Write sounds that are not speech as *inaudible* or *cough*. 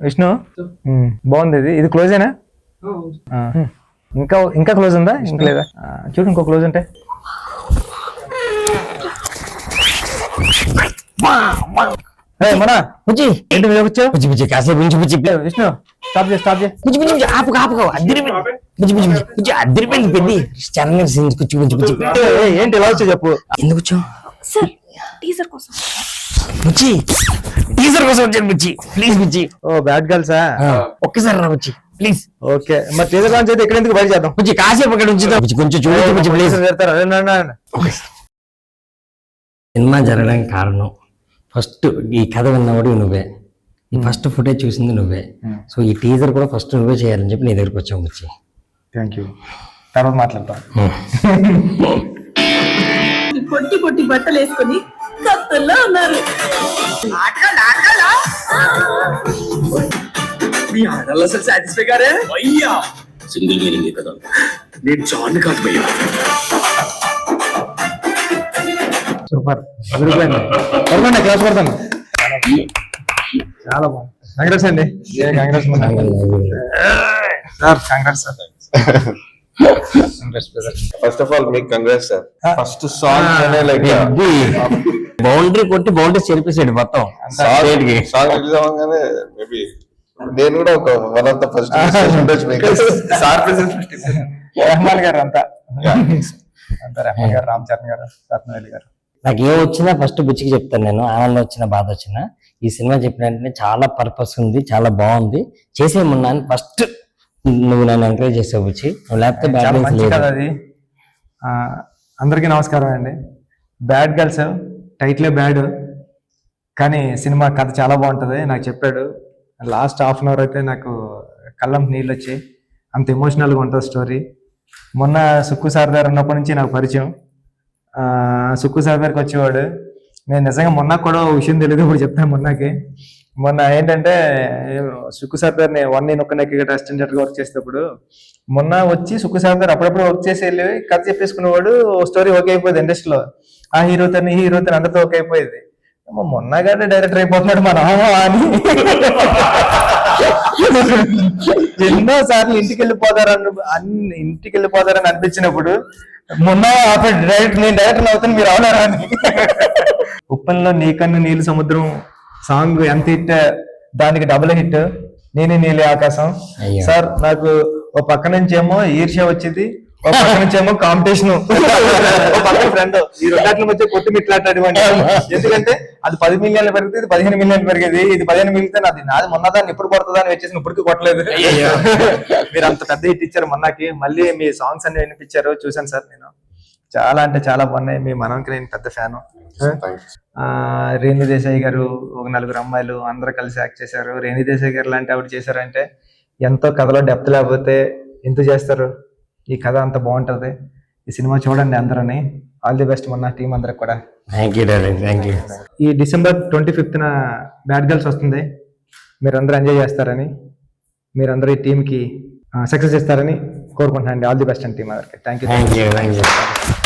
విష్ణు? బాగుంది ఇది. ఇది క్లోజేనా ఆ. ఇంకా ఇంకా క్లోజ్ ఉందా? ఇంకా లేదా? చూడు ఇంకో క్లోజ్ ఉంటే. మన బుజ్జి ఏంటి మీద వచ్చావు బుజ్జి బుజ్జి కాసేపు ఉంచి బుజ్జి ఏయ్, విష్ణు స్టాప్ చేయి స్టాప్ చేయి. బుజ్జి బుజ్జి బుజ్జి ఆపుకో ఆపుకో. అద్దరిపోయింది. బుజ్జి బుజ్జి బుజ్జి బుజ్జి అద్దరిపోయింది పెద్ది. ఛానల్ సీన్స్ కూర్చో బుజ్జి బుజ్జి ఏయ్, ఏయ్, ఏంటి చెప్పు. ఎందుకు వచ్చావు సార్ టీజర్ కోసం. బుజ్జి టీజర్ కోసం వచ్చాను బుజ్జి. Please Bujji. ఓ బ్యాడ్ గర్ల్సా ఒక్కసారి రా బుజ్జి. Please okay. మరి టీజర్ లాంచ్ అయితే ఇక్కడ ఎందుకు బయట చేద్దాం? బుజ్జి కాసేపు అక్కడ ఉంచుదా. కొంచెం చూడొచ్చు బుజ్జి ప్లీజ్ పెడతారా. సినిమా జరగడానికి కారణం. ఫస్ట్ ఈ కథ విన్నవాడు నువ్వే. ఈ ఫస్ట్ ఫుటేజ్ చూసింది నువ్వే. సో ఈ టీజర్ కూడా ఫస్ట్ నువ్వే చేయాలని చెప్పి నీ దగ్గరికి వచ్చావు బుజ్జి. థ్యాంక్ యూ తర్వాత మాట్లాడతాం. పొట్టి పొట్టి బట్టలు వేసుకొని కత్తుల్లో ఉన్నారు. మీ ఆడల్లో అసలు సాటిస్ఫై గారే? అయ్యా సింగిల్ మీనింగ్ కదా. నేను జాన్ కాదు భయ్యా. సూపర్. అదిరిపోయింది. కొడతాను క్లాస్ కొడతాను చాలా బాగుంది. కంగ్రెస్ అండి. Congrats sir congrats sir. First of all మీకు congrats sir first song like boundary కొట్టి బౌండరీ చెరిపేసాడు మొత్తం. State కి. సాంగ్ రిలీజ్ అవ్వగానే మేబీ నేను కూడా ఒక one of the first *laughs* sir *laughs* Rahman garu అంతా. అంతా రెహమాన్ గారు రామ్ చరణ్ గారు రత్నవేలి గారు. నాకు ఏం వచ్చినా ఫస్ట్ బుచ్చికి చెప్తాను నేను. ఆనందం వచ్చినా బాధ వచ్చినా. ఈ సినిమా చెప్పిన వెంటనే చాలా పర్పస్ ఉంది చాలా బాగుంది. చేసేయమన్నా ఫస్ట్ నువ్వు నన్ను ఎంకరేజ్ చేసావు బుచ్చి. లేకపోతే బ్యాడ్ లేదు. కథ అది. ఆ, అందరికీ నమస్కారం అండి. బ్యాడ్ గర్ల్స్ టైటిలే బ్యాడ్ కానీ సినిమా కథ చాలా బాగుంటుంది నాకు చెప్పాడు. లాస్ట్ హాఫ్ అన్ అవర్ అయితే నాకు కళ్ళం నీళ్ళు వచ్చాయి. అంత ఎమోషనల్గా ఉంటుంది స్టోరీ మొన్న సుక్కు సార్ దగ్గర ఉన్నప్పటి నుంచి నాకు పరిచయం. సుక్కు సార్ దగ్గరికి వచ్చేవాడు. నేను నిజంగా మొన్న కూడా విషయం తెలియదు ఇప్పుడు చెప్తాను మొన్నకి. మొన్న ఏంటంటే సుక్కు సార్ దగ్గర వన్ నేను ఒక్క నెక్కి అసిస్టెంట్ వర్క్ చేసేటప్పుడు మొన్న వచ్చి సుక్కు సార్ గారు అప్పుడప్పుడు వర్క్ చేసి వెళ్ళి కథ చెప్పేసుకునేవాడు స్టోరీ ఓకే అయిపోయింది ఇండస్ట్రీలో. ఆ హీరోతో ఈ హీరోతో అందరితో అయిపోయేది. ఏమో మొన్న గానే డైరెక్టర్ అయిపోతున్నాడు మన అని. ఎన్నో సార్లు ఇంటికి వెళ్ళిపోతారని అన్ని ఇంటికి వెళ్ళిపోతారని అనిపించినప్పుడు మొన్న డైరెక్ట్ నేను డైరెక్టర్ అవుతాను మీరు అవునారా అని. ఉప్పల్లో నీకన్ను నీళ్ళు సముద్రం సాంగ్ ఎంత హిట్ దానికి డబుల్ హిట్ నేనే నీలి ఆకాశం. సార్ నాకు ఓ పక్క నుంచి ఏమో ఈర్ష్య వచ్చింది. పక్క నుంచి ఏమో కాంపిటీషన్ పక్క ఫ్రెండ్ ఈ రెండాట్ల మధ్య కొట్టి మిట్లాడేటువంటి ఎందుకంటే అది పది మిలియన్లు పెరిగితే ఇది పదిహేను మిలియన్లు పెరిగేది. ఇది పదిహేను మిలిగితే నాది నాది మొన్న దాన్ని ఎప్పుడు కొడుతుందా అని వచ్చేసి ఇప్పటికీ కొట్టలేదు. మీరు అంత పెద్ద హిట్ ఇచ్చారు మొన్నకి. మళ్ళీ మీ సాంగ్స్ అన్ని వినిపించారు చూశాను సార్ నేను. చాలా అంటే చాలా బాగున్నాయి. మీ మనకి నేను పెద్ద ఫ్యాన్. ఆ రేణు దేశాయ్ గారు ఒక నలుగురు అమ్మాయిలు అందరూ కలిసి యాక్ట్ చేశారు. రేణు దేశాయ్ గారు లాంటి ఆవిడ చేశారంటే ఎంతో కథలో డెప్త్ లేకపోతే ఎంత చేస్తారు. ఈ కథ అంత బాగుంటది. ఈ సినిమా చూడండి అందరని. ఆల్ ది బెస్ట్ మొన్న టీం అందరికి కూడా. థ్యాంక్ యూ థ్యాంక్ యూ ఈ డిసెంబర్ ట్వంటీ ఫిఫ్త్న బ్యాడ్ గర్ల్స్ వస్తుంది. మీరందరూ ఎంజాయ్ చేస్తారని మీరందరూ ఈ టీంకి సక్సెస్ ఇస్తారని కోరుకుంటున్నాను ఆల్ ది బెస్ట్ అండి టీం అందరికి. Thank you thank you thank you